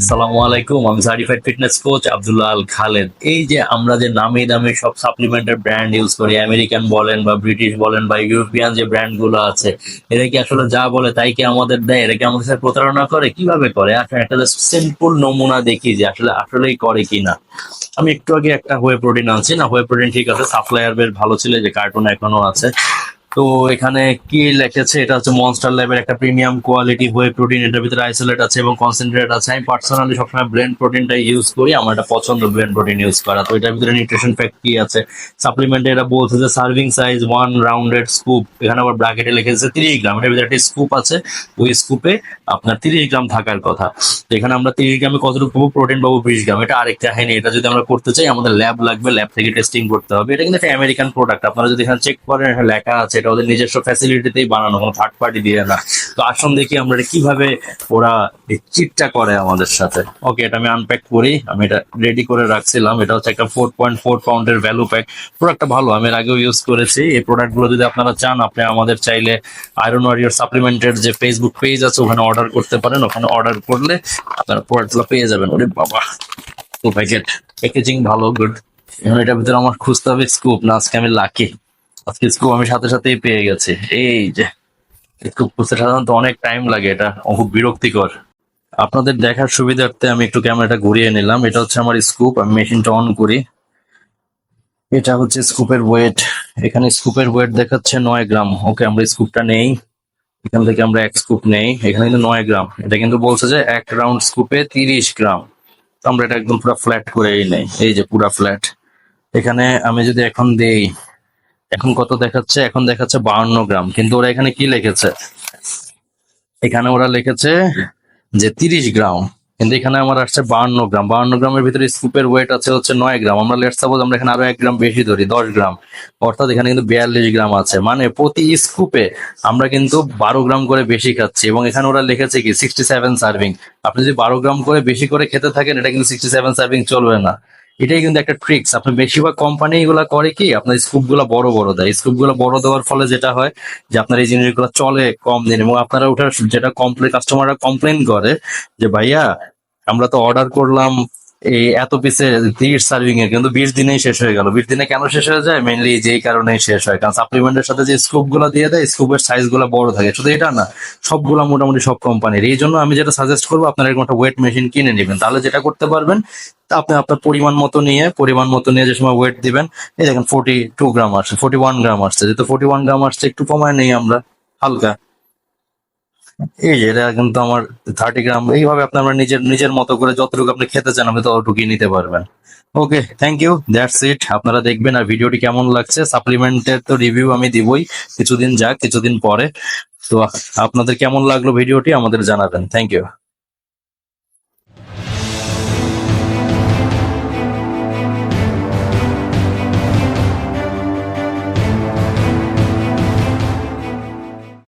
আসসালামু আলাইকুম, আমি certified fitness coach Abdullah Al Khaled. এই যে আমরা যে নামি দামি সব সাপ্লিমেন্টের ব্র্যান্ড ইউজ করি আমেরিকান বলেন বা ব্রিটিশ বলেন বা ইউরোপিয়ান যে ব্র্যান্ডগুলো আছে, এরা কি আসলে যা বলে তাই কি আমাদের দেয়? এরা কি আমাদের সাথে প্রতারণা করে? কীভাবে করে? আসলে একটা সিম্পল নমুনা দেখি যে আসলে আসলেই করে কিনা। আমি একটু আগে একটা হোয়ে প্রোটিন আনছি। না হোয়ে প্রোটিন ঠিক আছে সাপ্লায়ার বেশ ভালো ছিল যে কার্টুন এখনও আছে। তো এখানে কি লেখেছে? এটা হচ্ছে মনস্টার ল্যাবের একটা প্রিমিয়াম কোয়ালিটি হয়ে প্রোটিন এটার ভিতরে আইসোলেট আছে এবং কনসেন্ট্রেট আছে। আমি পার্সোনালি সবসময় ব্রেন প্রোটিনটা ইউজ করি, আমার এটা পছন্দ ব্রেন প্রোটিন ইউজ করা। তো এটার ভিতরে নিউট্রিশন ফ্যাক্ট কি আছে? সাপ্লিমেন্টে এটা বলছে যে serving size one rounded scoop এখানে আবার ব্র্যাকেটে লেখেছে তিরিশ গ্রাম। এটার ভিতরে একটা স্কুপ আছে। ওই স্কুপে আপনার তিরিশ গ্রাম থাকার কথা। তো এখানে আমরা তিরিশ গ্রামে কতটুকু পাবো? প্রোটিন পাবো বিশ গ্রাম। এটা আরেকটা কাহিনী এটা যদি আমরা করতে চাই, আমাদের ল্যাব লাগবে। ল্যাব থেকে টেস্টিং করতে হবে। এটা কিন্তু একটা আমেরিকান প্রোডাক্ট আপনারা যদি এখানে চেক করেন, এখানে লেখা আছে, এটা ওদের নিজস্ব ফ্যাসিলিটিতেই বানানো, কোনো থার্ড পার্টি দিয়ে না। তো আসুন দেখি আমরা এটা কীভাবে ওরা চিটটা করে আমাদের সাথে। ওকে এটা আমি আনপ্যাক করি। আমি এটা রেডি করে রাখছিলাম। এটা হচ্ছে একটা ফোর পয়েন্ট ফোর পাউন্ডের ভ্যালু প্যাক প্রোডাক্টটা ভালো। আমি এর আগেও ইউজ করেছি। এই প্রোডাক্টগুলো যদি আপনারা চান, আপনি আমাদের চাইলে আয়রন ওয়ারিয়র সাপ্লিমেন্টের যে ফেসবুক পেজ আছে, ওখানে অর্ডার করতে পারেন, ওখানে অর্ডার করলে আপনারা প্রোডাক্টগুলো পেয়ে যাবেন। ওরে বাবা, তো প্যাকেট প্যাকেজিং ভালো গুড এখন এটার ভিতরে আমার খুঁজতে হবে স্কুপ না আজকে আমি লাকি আজকে স্কুপ আমি সাথে সাথেই পেয়ে গেছি। এই যে স্কুপ খুঁজতে সাধারণত অনেক টাইম লাগে এটা। খুব বিরক্তিকর। আপনাদের দেখার সুবিধার্থে আমি একটু ক্যামেরাটা ঘুরিয়ে নিলাম। এটা হচ্ছে আমার স্কুপ আমি মেশিনটা অন করি। এটা হচ্ছে স্কুপের ওয়েট এখানে স্কুপের ওয়েট দেখাচ্ছে নয় গ্রাম। ওকে, আমরা স্কুপটা নেই। এখান থেকে আমরা এক স্কুপ নেই। এখানে কিন্তু নয় গ্রাম। এটা কিন্তু বলছে যে এক রাউন্ড স্কুপে তিরিশ গ্রাম। তো আমরা এটা একদম পুরো ফ্ল্যাট করেই নেই। এই যে পুরো ফ্ল্যাট এখানে আমি যদি এখন দেই, এখন কত দেখাচ্ছে? এখন দেখাচ্ছে বাউন্ন গ্রাম। কিন্তু ওরা এখানে কি লিখেছে? এখানে ওরা লিখেছে যে তিরিশ গ্রাম। কিন্তু এখানে আমার আসছে বাহান্ন গ্রাম। বাহান্ন গ্রামের ভিতরে স্কুপের ওয়েট আছে হচ্ছে নয় গ্রাম। আমরা লেট সাপোজ আমরা এখানে আরও এক গ্রাম বেশি ধরি, দশ গ্রাম। অর্থাৎ এখানে কিন্তু বিয়াল্লিশ গ্রাম আছে। মানে প্রতি স্কুপে আমরা কিন্তু বারো গ্রাম করে বেশি খাচ্ছি এবং এখানে ওরা লিখেছে কি সিক্সটি সেভেন সার্ভিং আপনি যদি বারো গ্রাম করে বেশি করে খেতে থাকেন, এটা কিন্তু সিক্সটি সেভেন সার্ভিং চলবে না। এটাই কিন্তু একটা ট্রিক্স আপনার বেশিরভাগ কোম্পানি এগুলা করে কি, আপনার স্কুপগুলো বড় বড় দেয়। স্কুপগুলো বড় দেওয়ার ফলে যেটা হয় যে আপনার এই জিনিসগুলো চলে কম দিন এবং আপনারা ওঠার, যেটা কমপ্লেন কাস্টমাররা কমপ্লেন করে যে, ভাইয়া, আমরা তো অর্ডার করলাম এই এত পিসে তিরিশ সার্ভিং এর, কিন্তু বিশ দিনেই শেষ হয়ে গেল। বিশ দিনে কেন শেষ হয়ে যায়? মেনলি যেই কারণেই শেষ হয়। কারণ সাপ্লিমেন্টের সাথে যে স্কুপগুলো দিয়ে দেয় স্কুপের সাইজগুলো বড় থাকে। শুধু এটা না, সবগুলা মোটামুটি সব কোম্পানির এই জন্য আমি যেটা সাজেস্ট করব, আপনারা এরকম একটা ওয়েট মেশিন কিনে নেবেন। তাহলে যেটা করতে পারবেন আপনি আপনার পরিমাণ মতো নিয়ে, পরিমাণ মতো নিয়ে যে সময় ওয়েট দিবেন, এই দেখেন ফোর্টি টু গ্রাম আসছে ফোর্টি ওয়ান গ্রাম আসছে। যেহেতু ফোর্টি ওয়ান গ্রাম আসছে, একটু কমায় নেই আমরা, হালকা। এই যে, এটা কিন্তু আমার থার্টি গ্রাম এইভাবে আপনার নিজের নিজের মতো করে যতটুকু আপনি খেতে চান, আপনি ততটুকুই নিতে পারবেন। Okay thank you that's it আপনারা দেখবেন আর ভিডিওটি কেমন লাগছে। সাপ্লিমেন্টের তো রিভিউ আমি দিবই, কিছুদিন যাক, কিছুদিন পরে। তো আপনাদের কেমন লাগল ভিডিওটি আমাদের জানাবেন। Thank you